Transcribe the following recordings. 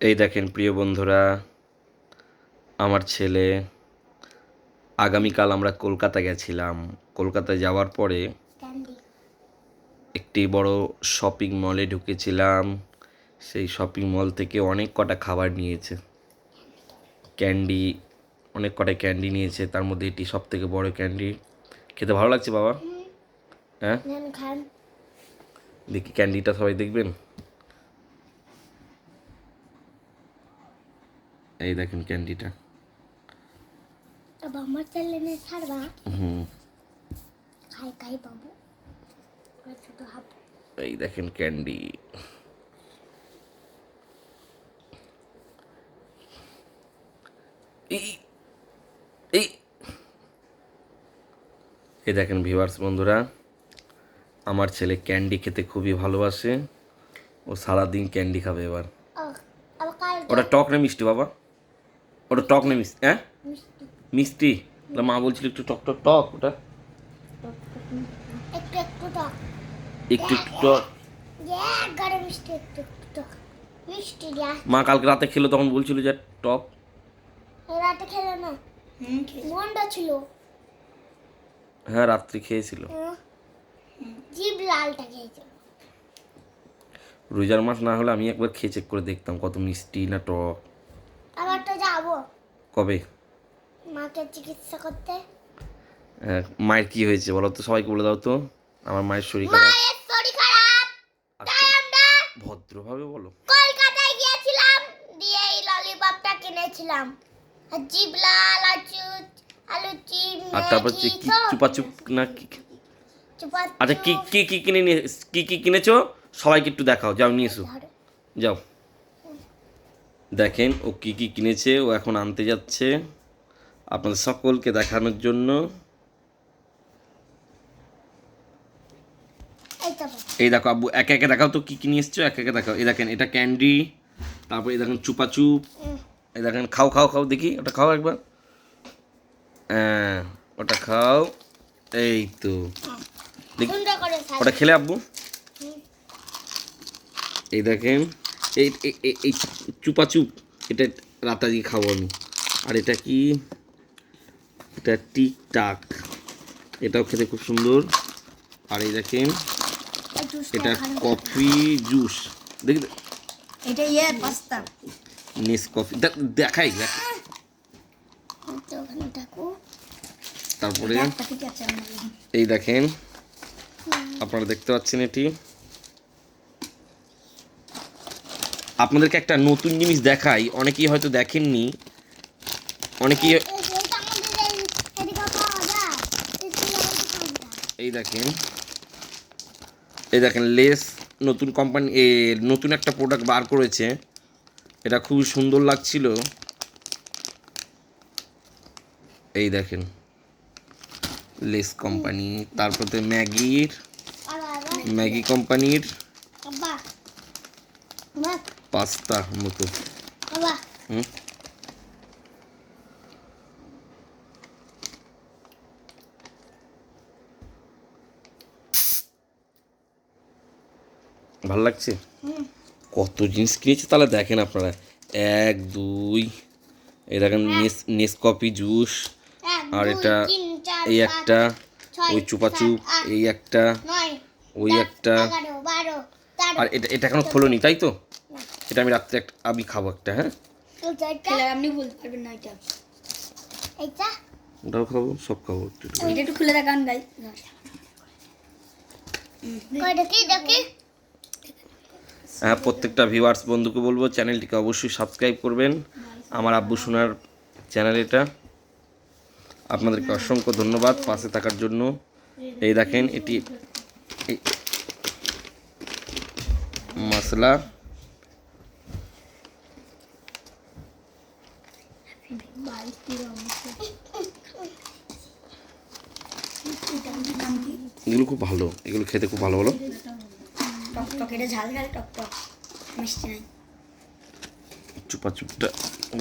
এই দেখেন প্রিয় বন্ধুরা আমার ছেলে আগামীকাল আমরা কলকাতা গেছিলাম। কলকাতায় যাওয়ার পরে একটি বড় শপিং মলে ঢুকেছিলাম। সেই শপিং মল থেকে অনেক কটা খাবার নিয়েছে। ক্যান্ডি অনেক কটা ক্যান্ডি নিয়েছে। তার মধ্যে এটি সব থেকে বড় ক্যান্ডি খেতে ভালো লাগছে বাবা? হ্যাঁ? দেখি ক্যান্ডিটা সবাই দেখবেন? এই দেখেন ক্যান্ডিটা। আমার চ্যানেলে ছাড়বা? হুম। খাই খাই ছোট হাব। এই দেখেন ক্যান্ডি। এই এই এই দেখেন ভিভার্স বন্ধুরা আমার ছেলে ক্যান্ডি খেতে খুবই ভালোবাসে। ও সারাদিন ক্যান্ডি খাবে এবার। ওটা টক না মিষ্টি বাবা? ওটা টক না মিষ্টি? হ্যাঁ? মিষ্টি। মা বলছিল একটু টক টক টক ওটা? একটু একটু টক। মা কালকে রাতে খেলো তখন বলছিল যে টক। রাতে খেলো না? মনটা ছিল। হ্যাঁ রাত্রি খেয়েছিল। জিভ লালটা খেয়েছে। রোজার মাস না হলে আমি একবার খেয়ে চেক করে দেখতাম কত মিষ্টি না টক। আবার তো যাব কবে? মাকে চিকিৎসা করতে। আহ, মায়ের কি হয়েছে বলো তো সবাইকে বলে দাও তো। আমার মায়ের শরীর খারাপ। মায়ের শরীর খারাপ। তাই আমরা ভদ্রভাবে বলো। কলকাতায় গিয়েছিলাম দিয়ে এই ললিপপটা কিনেছিলাম। আর জিভ লাল আর আলু চিপ আর তারপর কি চুপাচুপ না কি আচ্ছা কি কি কি কিনে নিয়ে কি কি কিনেছো? সবাইকে একটু দেখাও যাও নিয়ে এসো। যাও। দেখেন ও কি কি কিনেছে ও এখন আনতে যাচ্ছে। আপনাদের সকলকে দেখানোর জন্য। এই দেখো আব্বু একে একে দেখাও তো কি কি নিয়ে এসছো একে একে দেখাও। এই দেখেন এটা ক্যান্ডি তারপর এই দেখেন চুপাচুপ এই দেখেন খাও খাও খাও দেখি ওটা খাও একবার। হ্যাঁ ওটা খাও এই তো। ওটা খেলে আব্বু? এই দেখেন এই এই- চুপাচুপ এটা রাতাজি খাব আমি। আর এটা কি? এটা টিকটাক। এটাও খেতে খুব সুন্দর। আর এই দেখেন এটা কফি জুস। দেখি এটা ইয়ে পাস্তা। নেস কফি। দেখাই তারপরে। এই দেখেন আপনারা দেখতে পাচ্ছেন এটি। আপনাদেরকে একটা নতুন জিনিস দেখাই। অনেকেই হয়তো দেখেননি। অনেকেই এই- দেখেন। এই দেখেন লেস নতুন কোম্পানি নতুন একটা প্রোডাক্ট বার করেছে। এটা খুবই সুন্দর লাগছিল। এই দেখেন লেস কোম্পানি তারপরে ম্যাগির ম্যাগি কোম্পানির পাস্তা মতো। হুম? ভালো লাগছে? কত জিনিস কিনেছে তাহলে দেখেন আপনারা। এক দুই এই দেখেন নেস নেসকফি জুস আর এটা এই একটা ওই চুপাচুপ এই একটা ওই একটা। আর এটা এটা এখনও খোলোনি তাই তো? এটা আমি রাত্রে একটা আমি খাব একটা হ্যাঁ? আপনি বলতে পারবেন না এটা। এইটা ওটাও খাব সব খাব। এটা একটু খুলে দেখান হ্যাঁ প্রত্যেকটা ভিউয়ার্স বন্ধুকে বলব চ্যানেলটিকে অবশ্যই সাবস্ক্রাইব করবেন। আমার আব্বু সোনার চ্যানেল এটা। আপনাদেরকে অসংখ্য ধন্যবাদ পাশে থাকার জন্য। এই দেখেন এটি মশলা। এগুলো খুব ভালো। এগুলো খেতে খুব ভালো বলো। টক টক এটা ঝাল ঝাল টক টক মিষ্টি নাই। চুপা চুপটা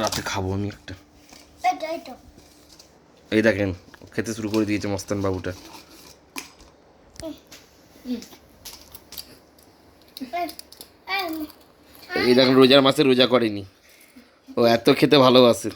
রাতে খাব আমি একটা। এই দেখেন খেতে শুরু করে দিয়েছে মস্তান বাবুটা। এই দেখেন রোজার মাসে রোজা করেনি। ও এত খেতে ভালোবাসে।